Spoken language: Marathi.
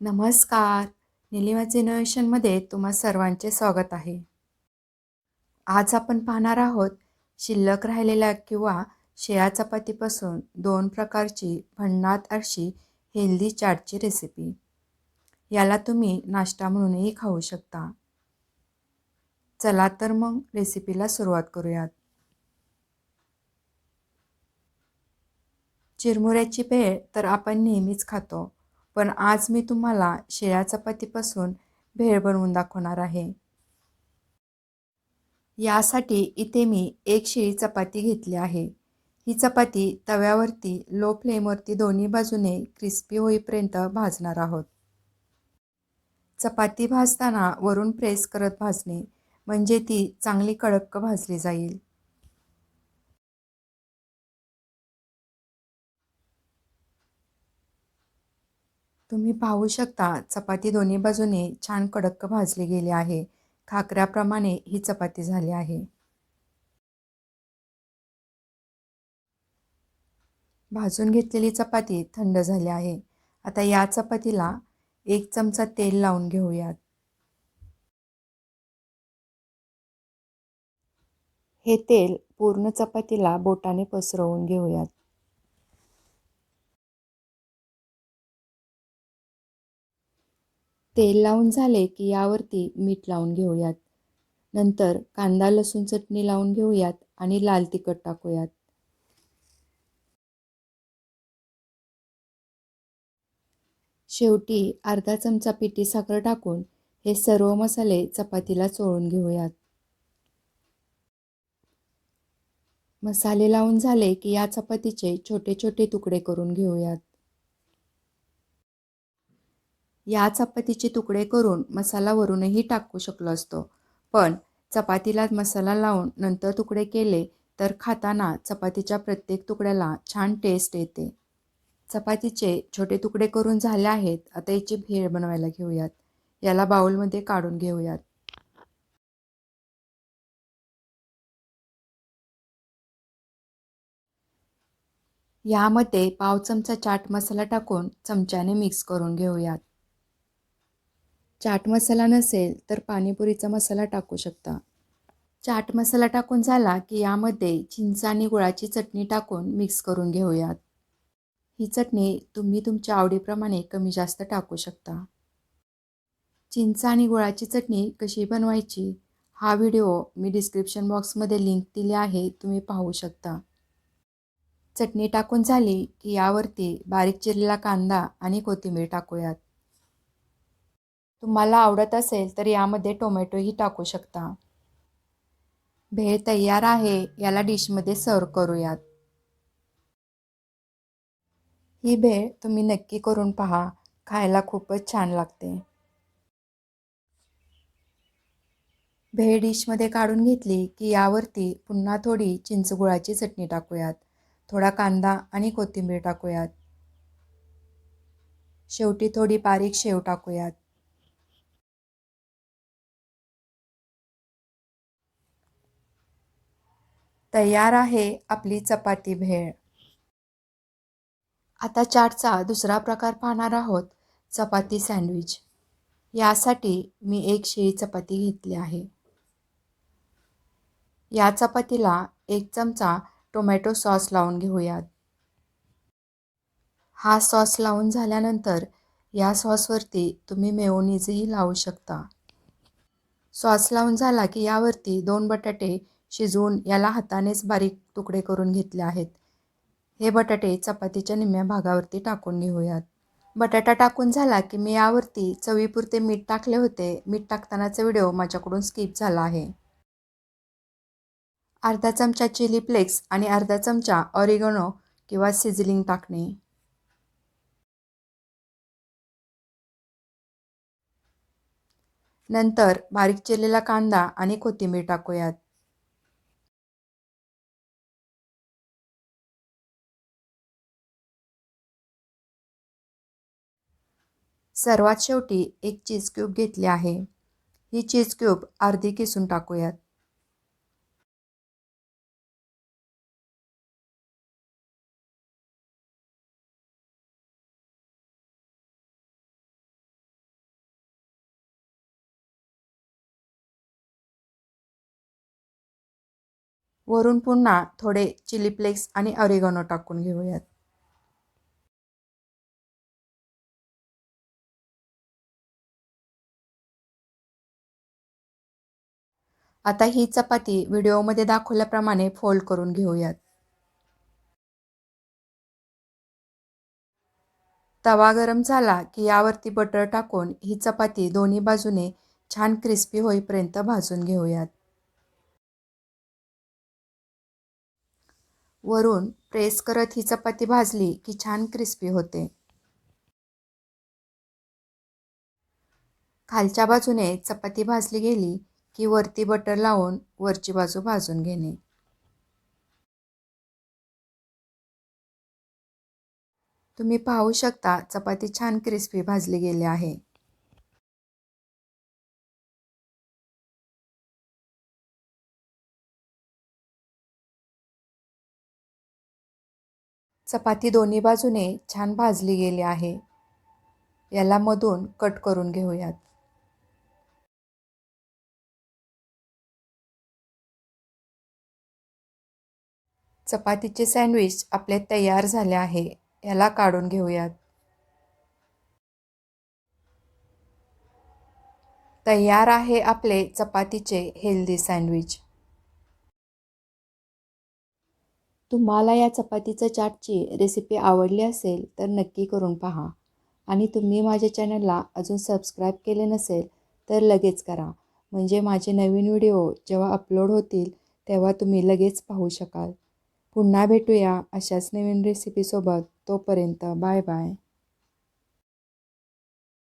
नमस्कार. निलिमा जेनरेशनमध्ये तुम्हा सर्वांचे स्वागत आहे. आज आपण पाहणार आहोत शिल्लक राहिलेल्या किंवा शेळा चपातीपासून दोन प्रकारची भन्नाट अशी हेल्दी चाटची रेसिपी याला तुम्ही नाश्ता म्हणूनही खाऊ शकता. चला तर मग रेसिपीला सुरुवात करूयात. चिरमुऱ्याची भेळ तर आपण नेहमीच खातो. पण आज मी तुम्हाला शिळ्या चपातीपासून भेळ बनवून दाखवणार आहे. यासाठी इथे मी एक शिळी चपाती घेतली आहे. ही चपाती तव्यावरती लो फ्लेमवरती दोन्ही बाजूने क्रिस्पी होईपर्यंत भाजणार आहोत. चपाती भाजताना वरून प्रेस करत भाजणे म्हणजे ती चांगली कडक भाजली जाईल. तुम्ही पाहू शकता चपाती दोन्ही बाजूने छान कडक भाजली गेली आहे. खाकऱ्याप्रमाणे ही चपाती झाली आहे. भाजून घेतलेली चपाती थंड झाली आहे. आता या चपातीला एक चमचा तेल लावून घेऊयात. हे तेल पूर्ण चपातीला बोटाने पसरवून घेऊयात. तेल लावून झाले की यावरती मीठ लावून घेऊयात. नंतर कांदा लसूण चटणी लावून घेऊयात आणि लाल तिखट टाकूयात. शेवटी अर्धा चमचा पिठी साखर टाकून हे सर्व मसाले चपातीला चोळून घेऊयात. मसाले लावून झाले की या चपातीचे छोटे छोटे तुकडे करून घेऊयात. या चपातीचे तुकडे करून मसाला वरूनही टाकू शकलो असतो. पण चपातीला मसाला लावून नंतर तुकडे केले तर खाताना चपातीच्या प्रत्येक तुकड्याला छान टेस्ट येते. चपातीचे छोटे तुकडे करून झाले आहेत आता याची भेळ बनवायला घेऊयात. याला बाऊलमध्ये काढून घेऊयात. यामध्ये पाव चमचा चाट मसाला टाकून चमच्याने मिक्स करून घेऊयात. चाट मसाला नसेल तर पाणीपुरीचा मसाला टाकू शकता. चाट मसाला टाकून झाला की यामध्ये चिंच आणि गुळाची चटणी टाकून मिक्स करून घेऊयात. ही चटणी तुम्ही तुमच्या आवडीप्रमाणे कमी जास्त टाकू शकता. चिंच आणि गुळाची चटणी कशी बनवायची? हा व्हिडिओ मी डिस्क्रिप्शन बॉक्समध्ये लिंक दिली आहे तुम्ही पाहू शकता. चटणी टाकून झाली की यावरती बारीक चिरलेला कांदा आणि कोथिंबीर टाकूयात. तुम्हाला आवडत असेल तर यामध्ये टोमॅटोही टाकू शकता. भेळ तयार आहे याला डिशमध्ये सर्व करूयात. ही भेळ तुम्ही नक्की करून पहा खायला खूपच छान लागते. भेळ डिशमध्ये काढून घेतली की यावरती पुन्हा थोडी चिंचगुळाची चटणी टाकूयात. थोडा कांदा आणि कोथिंबीर टाकूयात. शेवटी थोडी बारीक शेव टाकूयात. तयार आहे आपली चपाती भेळ. आता चाटचा दुसरा प्रकार पाहणार आहोत चपाती सँडविच. यासाठी मी एक शिळी चपाती घेतली आहे. या चपातीला एक चमचा टोमॅटो सॉस लावून घेऊयात. हा सॉस लावून झाल्यानंतर या सॉसवरती तुम्ही मेओनीजही लावू शकता. सॉस लावून झाला की यावरती दोन बटाटे शिजवून याला हातानेच बारीक तुकडे करून घेतले आहेत. हे बटाटे चपातीच्या निम्म्या भागावरती टाकून घेऊयात. बटाटा टाकून झाला की मी यावरती चवीपुरते मीठ टाकले होते. मीठ टाकतानाचा व्हिडिओ माझ्याकडून स्किप झाला आहे. अर्धा चमचा चिली फ्लेक्स आणि अर्धा चमचा ऑरिगनो किंवा सिझलिंग टाकणे. नंतर बारीक चिरलेला कांदा आणि कोथिंबीर टाकूयात. सर्वात शेवटी एक चीज क्यूब घेतली आहे. ही चीज क्यूब अर्धी किसून टाकूयात. वरून पुन्हा थोडे चिली फ्लेक्स आणि ऑरिगॉनो टाकून घेऊयात. आता ही चपाती व्हिडिओमध्ये दाखवल्याप्रमाणे फोल्ड करून घेऊयात. तवा गरम झाला की यावरती बटर टाकून ही चपाती दोन्ही बाजूने छान क्रिस्पी होईपर्यंत भाजून घेऊयात. वरून प्रेस करत ही चपाती भाजली की छान क्रिस्पी होते. खालच्या बाजूने चपाती भाजली गेली की वरती बटर लावून वरची बाजू भाजून घेणे. तुम्ही पाहू शकता चपाती छान क्रिस्पी भाजली गेली आहे. चपाती दोन्ही बाजूने छान भाजली गेली आहे. याला मधून कट करून घेऊयात. चपातीचे सँडविच आपले तयार झाले आहे याला काढून घेऊयात. तयार आहे आपले चपातीचे हेल्दी सँडविच. तुम्हाला या चपातीचं चाटची रेसिपी आवडली असेल तर नक्की करून पहा. आणि तुम्ही माझ्या चॅनलला अजून सबस्क्राईब केले नसेल तर लगेच करा. म्हणजे माझे नवीन व्हिडिओ जेव्हा अपलोड होतील तेव्हा तुम्ही लगेच पाहू शकाल. पुन्हा भेटूया अशाच नवीन रेसिपीसोबत तोपर्यंत बाय बाय.